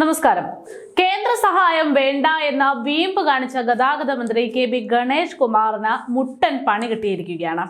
നമസ്കാരം. കേന്ദ്ര സഹായം വേണ്ട എന്ന വീമ്പ് കാണിച്ച ഗതാഗത മന്ത്രി കെ ബി ഗണേഷ് കുമാറിന് മുട്ടൻ പണി കിട്ടിയിരിക്കുകയാണ്.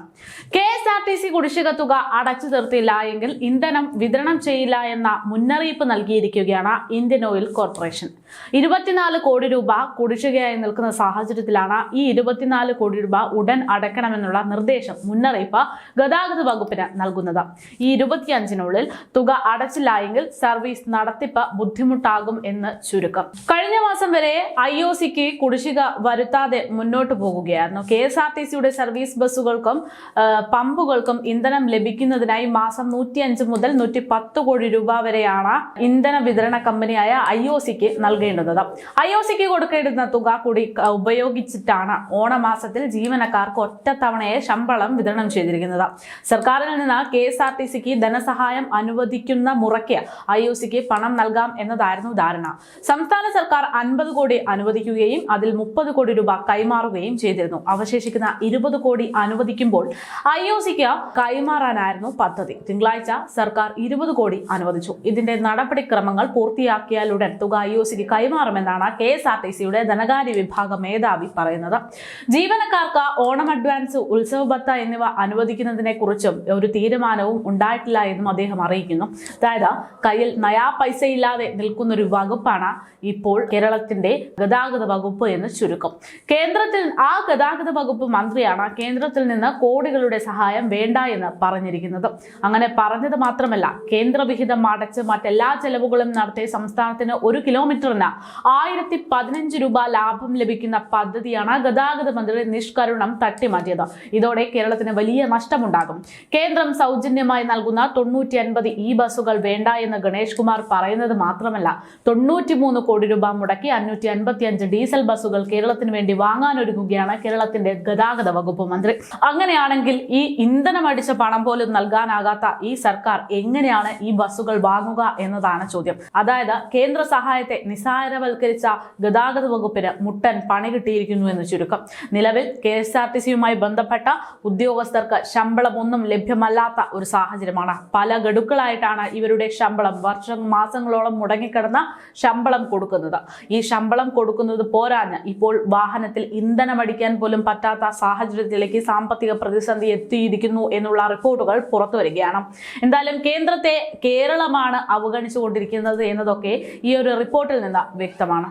K S R T C കുടിശ്ശിക തുക അടച്ചു തീർത്തില്ല എങ്കിൽ ഇന്ധനം വിതരണം ചെയ്യില്ല എന്ന മുന്നറിയിപ്പ് നൽകിയിരിക്കുകയാണ് ഇന്ത്യൻ ഓയിൽ കോർപ്പറേഷൻ. ഇരുപത്തിനാല് കോടി രൂപ കുടിശ്ശികയായി നിൽക്കുന്ന സാഹചര്യത്തിലാണ് ഈ ഇരുപത്തിനാല് കോടി രൂപ ഉടൻ അടയ്ക്കണമെന്നുള്ള നിർദ്ദേശം മുന്നറിയിപ്പ് ഗതാഗത വകുപ്പിന് നൽകുന്നത്. ഈ ഇരുപത്തിയഞ്ചിനുള്ളിൽ തുക അടച്ചില്ല എങ്കിൽ സർവീസ് നടത്തിപ്പ് ബുദ്ധിമുട്ടാകും എന്ന് ചുരുക്കം. കഴിഞ്ഞ മാസം വരെ ഐ ഒ സിക്ക് കുടിശ്ശിക വരുത്താതെ മുന്നോട്ട് പോകുകയായിരുന്നു. കെ എസ് ആർ ടി സിയുടെ സർവീസ് ബസ്സുകൾക്കും പമ്പുകൾക്കും ഇന്ധനം ലഭിക്കുന്നതിനായി മാസം നൂറ്റിയഞ്ച് മുതൽ നൂറ്റി പത്ത് കോടി രൂപ വരെയാണ് ഇന്ധന വിതരണ കമ്പനിയായ ഐ ഒ സിക്ക് നൽകേണ്ടുന്നത് ഐ ഒ സിക്ക് കൊടുക്കേണ്ടുന്ന തുക കൂടി ഉപയോഗിച്ചിട്ടാണ് ഓണമാസത്തിൽ ജീവനക്കാർക്ക് ഒറ്റത്തവണയെ ശമ്പളം വിതരണം ചെയ്തിരിക്കുന്നത്. സർക്കാരിൽ നിന്ന് കെ എസ് ആർ ടി സിക്ക് ധനസഹായം അനുവദിക്കുന്ന മുറയ്ക്ക് ഐ ഒ സിക്ക് പണം നൽകാം എന്നതായിരുന്നു ധാരണ. സംസ്ഥാന സർക്കാർ അൻപത് കോടി അനുവദിക്കുകയും അതിൽ മുപ്പത് കോടി രൂപ കൈമാറുകയും ചെയ്തിരുന്നു. അവശേഷിക്കുന്ന ഇരുപത് കോടി അനുവദിക്കുമ്പോൾ ഐ ഒ സിക്ക് കൈമാറാനായിരുന്നു പദ്ധതി. തിങ്കളാഴ്ച സർക്കാർ ഇരുപത് കോടി അനുവദിച്ചു. ഇതിന്റെ നടപടിക്രമങ്ങൾ പൂർത്തിയാക്കിയാലുടൻ തുക ഐ ഒ സിക്ക് കൈമാറുമെന്നാണ് കെ എസ് ആർ ടി സിയുടെ ധനകാര്യ വിഭാഗം മേധാവി പറയുന്നത്. ജീവനക്കാർക്ക് ഓണം അഡ്വാൻസ് ഉത്സവ ഭത്ത എന്നിവ അനുവദിക്കുന്നതിനെ കുറിച്ചും ഒരു തീരുമാനവും ഉണ്ടായിട്ടില്ല എന്നും അദ്ദേഹം അറിയിക്കുന്നു. അതായത് കയ്യിൽ നയാ പൈസ ഇല്ലാതെ നിൽക്കുന്ന ഒരു വകുപ്പാണ് ഇപ്പോൾ കേരളത്തിന്റെ ഗതാഗത വകുപ്പ് എന്ന് ചുരുക്കം. കേന്ദ്രത്തിൽ ആ ഗതാഗത വകുപ്പ് മന്ത്രിയാണ് കേന്ദ്രത്തിൽ നിന്ന് കോടികളുടെ സഹായം വേണ്ട എന്ന് പറഞ്ഞിരിക്കുന്നത്. അങ്ങനെ പറഞ്ഞത് മാത്രമല്ല കേന്ദ്രവിഹിതം അടച്ച് മറ്റെല്ലാ ചെലവുകളും നടത്തി സംസ്ഥാനത്തിന് ഒരു കിലോമീറ്ററിന് ആയിരത്തി പതിനഞ്ച് രൂപ ലാഭം ലഭിക്കുന്ന പദ്ധതിയാണ് ഗതാഗത മന്ത്രി നിഷ്കരുണം തട്ടിമാറ്റിയത്. ഇതോടെ കേരളത്തിന് വലിയ നഷ്ടമുണ്ടാകും. കേന്ദ്രം സൗജന്യമായി നൽകുന്ന തൊണ്ണൂറ്റി അൻപത് ഇ ബസ്സുകൾ വേണ്ട എന്ന് ഗണേഷ് കുമാർ പറയുന്നത് മാത്രമല്ല തൊണ്ണൂറ്റിമൂന്ന് കോടി രൂപ മുടക്കി അഞ്ഞൂറ്റി അൻപത്തിയഞ്ച് ഡീസൽ ബസ്സുകൾ കേരളത്തിന് വേണ്ടി വാങ്ങാനൊരുങ്ങുകയാണ് കേരളത്തിന്റെ ഗതാഗത വകുപ്പ് മന്ത്രി. അങ്ങനെയാണെങ്കിൽ ഈ ഇന്ധനം അടിച്ച പണം പോലും നൽകാനാകാത്ത ഈ സർക്കാർ എങ്ങനെയാണ് ഈ ബസ്സുകൾ വാങ്ങുക എന്നതാണ് ചോദ്യം. അതായത് കേന്ദ്ര സഹായത്തെ നിസ്സാരവൽക്കരിച്ച ഗതാഗത വകുപ്പിന് മുട്ടൻ പണി കിട്ടിയിരിക്കുന്നു എന്ന് ചുരുക്കം. നിലവിൽ കെ എസ് ആർ ടി സിയുമായി ബന്ധപ്പെട്ട ഉദ്യോഗസ്ഥർക്ക് ശമ്പളമൊന്നും ലഭ്യമല്ലാത്ത ഒരു സാഹചര്യമാണ്. പല ഗഡുക്കളായിട്ടാണ് ഇവരുടെ ശമ്പളം. വർഷം മാസങ്ങളോളം മുടങ്ങിക്കിടന്ന ശമ്പളം കൊടുക്കുന്നത്. ഈ ശമ്പളം കൊടുക്കുന്നത് പോരാഞ്ഞ്. ഇപ്പോൾ വാഹനത്തിൽ ഇന്ധനമടിക്കാൻ പോലും പറ്റാത്ത സാഹചര്യത്തിലേക്ക് സാമ്പത്തിക പ്രതിസന്ധി എത്തിയിരിക്കുന്നു എന്നുള്ള റിപ്പോർട്ടുകൾ പുറത്തു വരികയാണ്. എന്തായാലും കേന്ദ്രത്തെ കേരളമാണ് അവഗണിച്ചുകൊണ്ടിരിക്കുന്നത് എന്നതൊക്കെ ഈ ഒരു റിപ്പോർട്ടിൽ നിന്ന് വ്യക്തമാണ്.